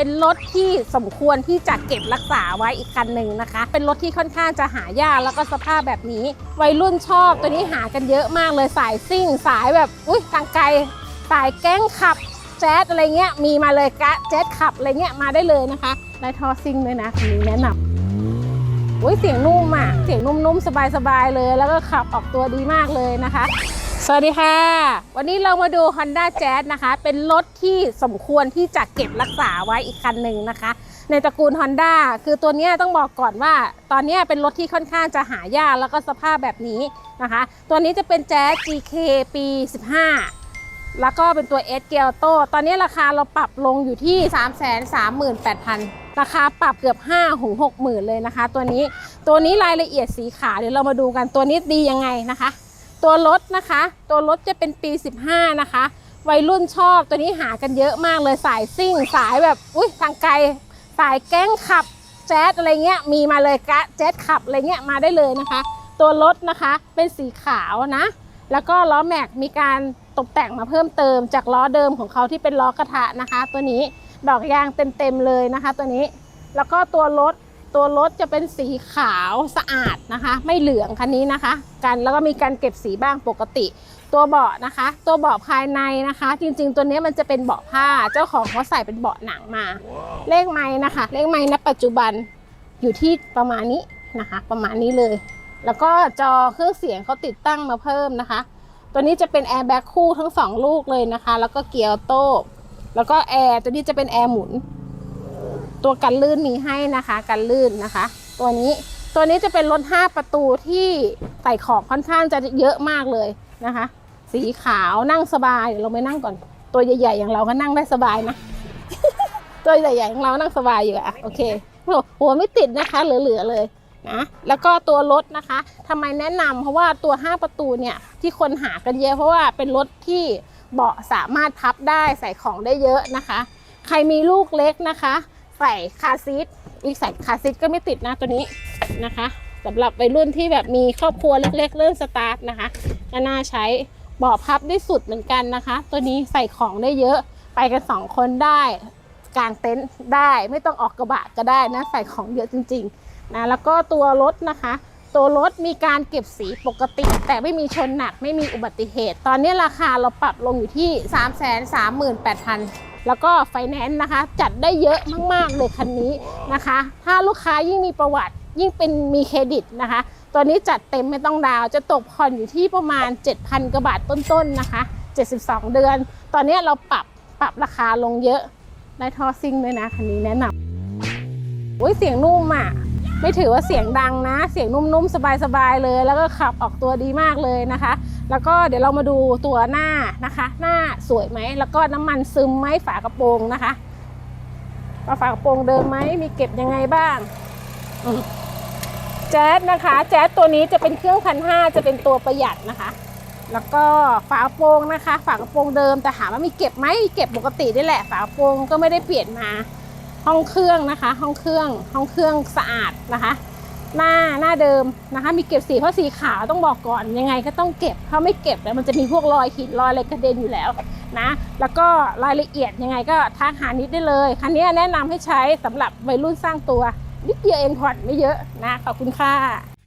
เป็นรถที่สมควรที่จะเก็บรักษาไว้อีกคันหนึ่งนะคะ เป็นรถที่ค่อนข้างจะหายากแล้วก็สภาพแบบนี้ วัยรุ่นชอบตัวนี้หากันเยอะมากเลยสายซิ่ง สายแบบอุ้ยทางไกลสายแก๊งขับแจ๊สอะไรเงี้ยมีมาเลยกะแจ๊สขับอะไรเงี้ยมาได้เลยนะคะได้ทอซิ่งเลยนะคันนี้แนะนำอุ้ยเสียงนุ่มอะเสียงนุ่มๆสบายๆเลย แล้วก็ขับออกตัวดีมากเลยนะคะ สวัสดีค่ะ วันนี้เรามาดู Honda Jazz นะคะ เป็นรถที่สมควรที่จะเก็บรักษาไว้อีกคันหนึ่งนะคะ ในตระกูล Honda คือตัวนี้ต้องบอกก่อนว่า ตอนนี้เป็นรถที่ค่อนข้างจะหายากแล้วก็สภาพแบบนี้นะคะ ตัวนี้จะเป็น Jazz GK ปี 15 แล้วก็เป็นตัว S เกียร์โตตอนนี้ราคาเราปรับลงอยู่ที่ 3 3 8 0 0 0 ราคาปรับเกือบ5ถึง6 0,000เลยนะคะ ตัวนี้ตัวนี้รายละเอียดสีขาวเดี๋ยวเรามาดูกันตัวนี้ดียังไงนะคะ ตัวรถนะคะ ตัวรถจะเป็นปี 15 นะคะ วัยรุ่นชอบตัวนี้หากันเยอะมากเลยสายซิ่ง สายแบบอุ้ยทางไกล สายแก๊งขับแจ๊สอะไรเงี้ยมีมาเลยกะแจ๊สขับอะไรเงี้ยมาได้เลยนะคะ ตัวรถนะคะเป็นสีขาวนะ แล้วก็ล้อแม็กมีการตกแต่งมาเพิ่มเติมจากล้อเดิมของเขาที่เป็นล้อกระทะนะคะ ตัวนี้ดอกยางเต็มๆเลยนะคะ ตัวนี้ แล้วก็ตัวรถ ตัวรถจะเป็นสีขาวสะอาดนะคะ ไม่เหลืองคันนี้นะคะ กันแล้วก็มีการเก็บสีบ้างปกติ ตัวเบาะนะคะ ตัวเบาะภายในนะคะ จริง ๆ ตัวนี้มันจะเป็นเบาะผ้าเจ้าของเขาใส่เป็นเบาะหนังมาเลขไม้นะคะ เลขไม้ณปัจจุบันอยู่ที่ประมาณนี้นะคะ ประมาณนี้เลย แล้วก็จอเครื่องเสียงเขาติดตั้งมาเพิ่มนะคะ ตัวนี้จะเป็นแอร์แบ็คคู่ทั้งสองลูกเลยนะคะ แล้วก็เกียร์ออโต้แล้วก็แอร์ตัวนี้จะเป็นแอร์หมุน ตัวกันลื่นมีให้นะคะ กันลื่นนะคะ ตัวนี้ตัวนี้จะเป็นรถ 5 ประตูที่ใส่ของค่อนข้างจะเยอะมากเลยนะคะ สีขาวนั่งสบายเดี๋ยวเราไปนั่งก่อน ตัวใหญ่ๆอย่างเราก็นั่งได้สบายนะ ตัวใหญ่ๆของเรานั่งสบายอยู่อะโอเคหัวไม่ติดนะคะเหลือๆเลยนะแล้วก็ตัวรถนะคะทำไมแนะนำเพราะว่าตัว 5 ประตูเนี่ยที่คนหากันเยอะเพราะว่าเป็นรถที่เบาะสามารถพับได้ใส่ของได้เยอะนะคะ ใครมีลูกเล็กนะคะ ใส่คาซีทอีกใส่คาซีทก็ไม่ติดนะตัวนี้นะคะสำหรับวัยรุ่นที่แบบมีครอบครัวเล็กๆ เริ่มสตาร์ทนะคะก็น่าใช้เบาะพับได้สุดเหมือนกันนะคะ ตัวนี้ใส่ของได้เยอะไปกันสองคนได้กางเต็นท์ได้ไม่ต้องออกกระบะก็ได้นะใส่ของเยอะจริงๆนะแล้วก็ตัวรถนะคะ ตัวรถมีการเก็บสีปกติ แต่ไม่มีชนหนักไม่มีอุบัติเหตุ ตอนนี้ราคาเราปรับลงอยู่ที่ 3 3 8 0 0 0 แล้วก็ไฟแนนซ์นะคะ จัดได้เยอะมาก ๆ เลยคันนี้นะคะ ถ้าลูกค้ายิ่งมีประวัติยิ่งเป็นมีเครดิตนะคะ ตัวนี้จัดเต็มไม่ต้องดาว จะตกผ่อนอยู่ที่ประมาณ 7,000กว่าบาทต้น ๆ นะคะ 72 เดือน ตอนนี้เราปรับปรับราคาลงเยอะได้ทอซิ่งด้วยนะคันนี้แนะนำโอ้ยเสียงนุ่มอะ ไม่ถือว่าเสียงดังนะ เสียงนุ่มๆ สบายๆเลย แล้วก็ขับออกตัวดีมากเลยนะคะ แล้วก็เดี๋ยวเรามาดูตัวหน้านะคะ หน้าสวยไหม แล้วก็น้ำมันซึมไหมฝากระโปรงนะคะาฝากระโปรงเดิมไหมมีเก็บยังไงบ้างแจ๊สนะคะ แจ๊สตัวนี้จะเป็นเครื่องพันห้าจะเป็นตัวประหยัดนะคะ แล้วก็ฝากระโปรงนะคะ ฝากระโปรงเดิมแต่ถามว่ามีเก็บไหมเก็บปกตินี่แหละ ฝากระโปรงก็ไม่ได้เปลี่ยนมา ห้องเครื่องนะคะ ห้องเครื่องห้องเครื่องสะอาดนะคะ หน้าหน้าเดิมนะคะ มีเก็บสีเพราะสีขาวต้องบอกก่อนยังไงก็ต้องเก็บถ้าไม่เก็บแล้วมันจะมีพวกรอยขีดรอยอะไรกระเด็นอยู่แล้วนะแล้วก็รายละเอียดยังไงก็ทักหานิดได้เลยคันนี้แนะนำให้ใช้สำหรับวัยรุ่นสร้างตัวนิดเดียวเองผ่อนไม่เยอะนะขอบคุณค่ะ